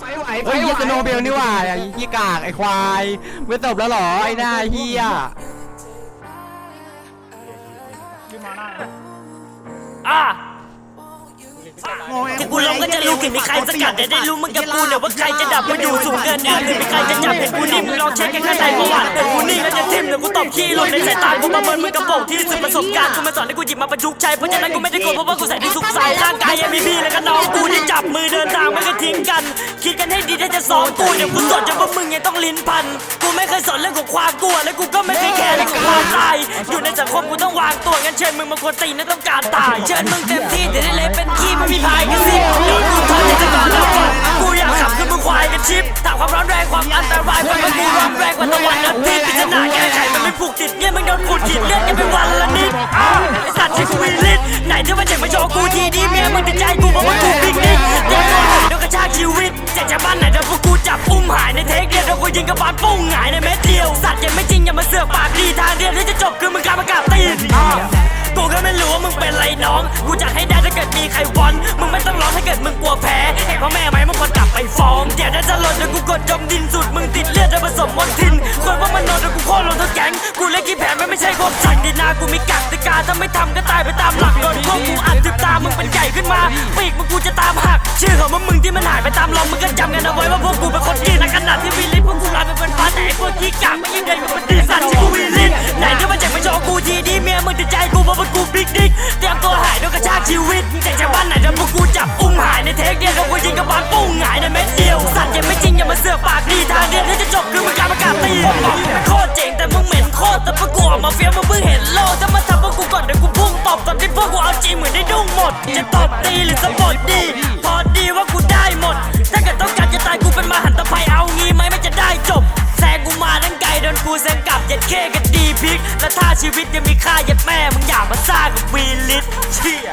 ไปไหวเฮ้ยยี่สโนว์เบลนี่หว่าไอ้ขี้กากไอ้ควายไม่ตบแล้วเหรอไอ้หน้าเฮียอะที่กูลงก็จะรู้ถึงมีใครสกัดแต่ได้รู้มึงกับกูเนี่ยว่าใครจะดับมาอยู่สูงเกินอื่นหรือมีใครจะจับเห็นกูนิ่มมึงลองเช็คกันข้างในประวัติแต่กูนิ่งแล้วจะทิ่มเดี๋ยวกูตบขี้ลงในสายตากูประเมินมึงกระโปรงที่สุดประสบการณ์กูมาสอนให้กูหยิบมาประยุกต์ใช้เพราะฉะนั้นกูไม่ได้โกลัวเพราะว่ากูใส่ที่สุขใส่ร่างกายยังมีพี่แล้วก็น้องกูที่จับมือเดินทางไม่เค ยทิ้งกัน คิดกันให้ดีถ้าจะสอนกูเดี๋ยวกูสอนจนพวกมึงยังต้องลิ้นพัน กูไม่เคยสอนเรื่องของความกลัว และกูก็ไม่เคยแคร์เรื่องของความตาย อยู่ในสังคมกูต้องวางตัวงั้นเชิญมึงมาควรตีนะต้องการตาย เชิญมึงเต็มที่แต่ได้เละเป็นขี้ไม่มีพายกันสิเดี๋ยวกูทำจะก่อนแล้วก่อนกูอยากขับคือมึงควายกันชิปถามความร้อนแรงความอันตรายเพราะว่ากูร้อนแรงกว่าตะวันอาทิตย์พิจารณาแก้ไขมันไม่ผูกติดเนี่ยมึงโดนขูดขีดเลือดกันเป็นวัน ยวโดนกูยิงกระบาลปุ้งหายในเม็ดเดียว สัตว์ยังไม่จริงอย่ามาเสือกปากดีทางเดียวที่จะจบคือมึงกล้ามากราบตีนอ้าวกูก็ไม่รู้ว่ามึงเป็นไรน้อง กูจะให้ได้ถ้าเกิดมีใครวอนมึงไม่ต้องร้องถ้าเกิดมึงกลัวแพ้ให้พ่อแม่ไหมมึงควรกลับไปฟ้องเดี๋ยวถ้าจะหล่นเดี๋ยวกูกดจมดินสุดมึงติดเลือดจะผสมมลทินคนว่ามันนอนเดี๋ยวกูโค่นลงทั้งแก๊งกูเล่นกี่แผนไม่ไม่ใช่พวกสัตว์ดินากูมีกักติกาถ้าไม่ทำก็ตายไปตามหลักโดนพวกกูอัดติดตามมึงเป็นใหญ่ขึ้นมาปีกมึงกูจะตามหัก ชื่อของมึงที่มันหายไปตามลมมึงก็จำกันเอาไว้ว่าพวกกูเป็นคนดีในขณะที่วีลิสพวกากชีวิตจากชาวบ้านไหนโดนพวกกูจับอุ้มหายในเทคเดียวแล้วกูยิงกระบาลปุ้งหายในเม็ดเดียว สัตว์ยังไม่จริงอย่ามาเสือกปากดีทางเดียวที่จะจบคือมึงการประกาศตีโคตรเจ๋งแต่มึงเหม็นโคตรแต่พวกกูออกมาเฟี้ยวมึงเพิ่งเห็นโลกถ้ามาทำพวกกูก่อนเดี๋ยวกูพุ่งตบตอนที่พวกกูเอาจริงเหมือนได้ดุ้งหมด จะตบตีหรือสปอร์ตดี พอดีว่ากูได้หมด ถ้าเกิดต้องการจะตายกูเป็นมหันตภัยเอางี้ไหมไม่จะได้จบแซงกูมาทั้งไกลโดนกูแซงกลับยัดเข้กันดีพิกและถ้าชีวิตยังมีค่ายัดแม่มึงอย่ามาซ่ากับวีลิสเชี่ย